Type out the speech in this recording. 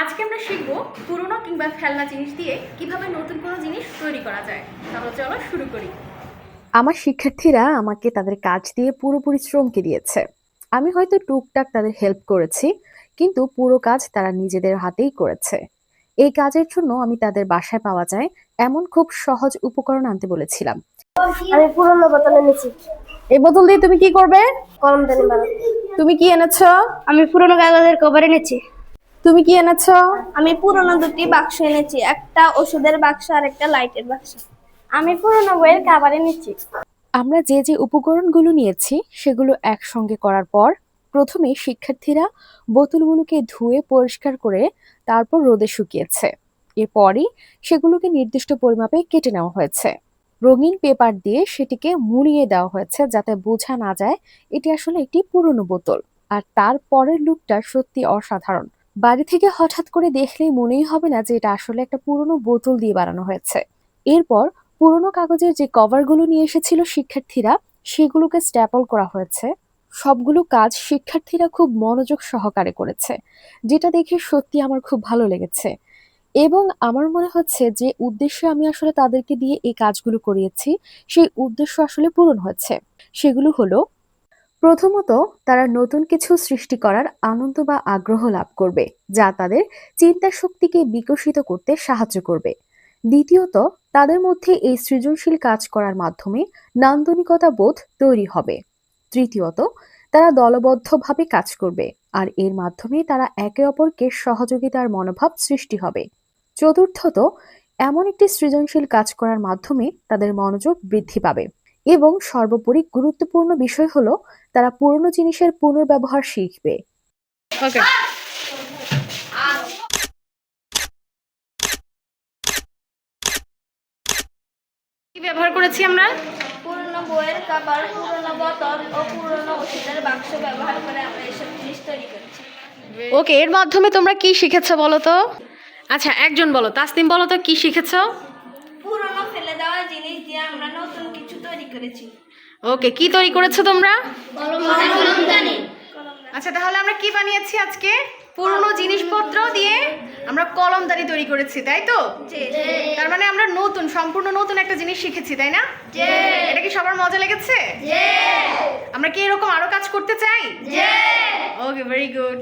আজকে আমরা শিখব পুরনো কিংবা ফেলনা জিনিস দিয়ে কীভাবে নতুন কোনো জিনিস তৈরি করা যায়। তাহলে চলো শুরু করি। আমার শিক্ষার্থীরা আমাকে তাদের কাজ দিয়ে পুরো পরিশ্রমকে দিয়েছে। আমি হয়তো টুকটাক তাদের হেল্প করেছি কিন্তু পুরো কাজ তারা নিজেদের হাতেই করেছে। এই কাজের জন্য আমি তাদের বাসায় পাওয়া যায় এমন খুব সহজ উপকরণ আনতে বলেছিলাম। আমি পুরনো বোতল এনেছি। এই বোতল দিয়ে তুমি কি করবে? কলম দানি বানাবো। তুমি কি এনেছো? আমি পুরনো কাগজের কভার এনেছি। তুমি কি এনেছো? আমি পুরনো দুটি বাক্স এনেছি একটা ওষুধের বাক্স আর একটা লাইটের বাক্স। আমি পুরনো বইয়ের খাবার এনেছি আমরা যে যে উপকরণগুলো নিয়েছি সেগুলো একসঙ্গে করার পর প্রথমে শিক্ষার্থীরা বোতলগুলোকে ধুয়ে পরিষ্কার করে তারপর রোদে শুকিয়েছে। এরপরই সেগুলোকে নির্দিষ্ট পরিমাপে কেটে নেওয়া হয়েছে। রঙিন পেপার দিয়ে সেটিকে মুড়িয়ে দেওয়া হয়েছে যাতে বোঝা না যায় এটি আসলে একটি পুরনো বোতল। আর তারপরের লুকটা সত্যি অসাধারণ। বাড়ি থেকে হঠাৎ করে দেখলেই মনেই হবে না যে এটা আসলে একটা পুরনো বোতল দিয়ে বানানো হয়েছে। এরপর পুরোনো কাগজের যে কভারগুলো নিয়ে এসেছিল শিক্ষার্থীরা, সেগুলোকে স্ট্যাপল করা হয়েছে। সবগুলো কাজ শিক্ষার্থীরা খুব মনোযোগ সহকারে করেছে, যেটা দেখে সত্যি আমার খুব ভালো লেগেছে। এবং আমার মনে হচ্ছে যে উদ্দেশ্যে আমি আসলে তাদেরকে দিয়ে এই কাজগুলো করিয়েছি, সেই উদ্দেশ্য আসলে পূরণ হয়েছে। সেগুলো হলো প্রথমত, তারা নতুন কিছু সৃষ্টি করার আনন্দ বা আগ্রহ লাভ করবে, যা তাদের চিন্তা শক্তিকে বিকশিত করতে সাহায্য করবে। দ্বিতীয়ত, তাদের মধ্যে এই সৃজনশীল কাজ করার মাধ্যমে নান্দনিকতা বোধ তৈরি হবে। তৃতীয়ত, তারা দলবদ্ধভাবে কাজ করবে, আর এর মাধ্যমে তারা একে অপরকে সহযোগিতার মনোভাব সৃষ্টি হবে। চতুর্থত, এমন একটি সৃজনশীল কাজ করার মাধ্যমে তাদের মনোযোগ বৃদ্ধি পাবে। এবং সর্বোপরি গুরুত্বপূর্ণ বিষয় হলো তারা পুরনো জিনিসের পুনর্ব্যবহার শিখবে। ওকে কি ব্যবহার করেছি আমরা? পুরনো বইয়ের কাবার পুরনো বোতল ও পুরনো ওষুধের বাক্স ব্যবহার করে আমরা এসব জিনিস তৈরি করেছি। ওকে এর মাধ্যমে তোমরা কি শিখেছো বলো তো? আচ্ছা একজন বলো। তাসনিম বলো তো কি শিখেছো? ফেলে দেওয়া জিনিস দিয়ে আমরা নতুন কিছু তৈরি করেছি। ওকে কি তৈরি করেছ তোমরা? কলম দানি আচ্ছা তাহলে আমরা কি বানিয়েছি আজকে? পুরনো জিনিসপত্র দিয়ে আমরা কলমদারি তৈরি করেছি তাই তো? তার মানে আমরা নতুন সম্পূর্ণ নতুন একটা জিনিস শিখেছি তাই না? এটা কি সবার মজা লেগেছে? আমরা কি এরকম আরও কাজ করতে চাই? Okay very good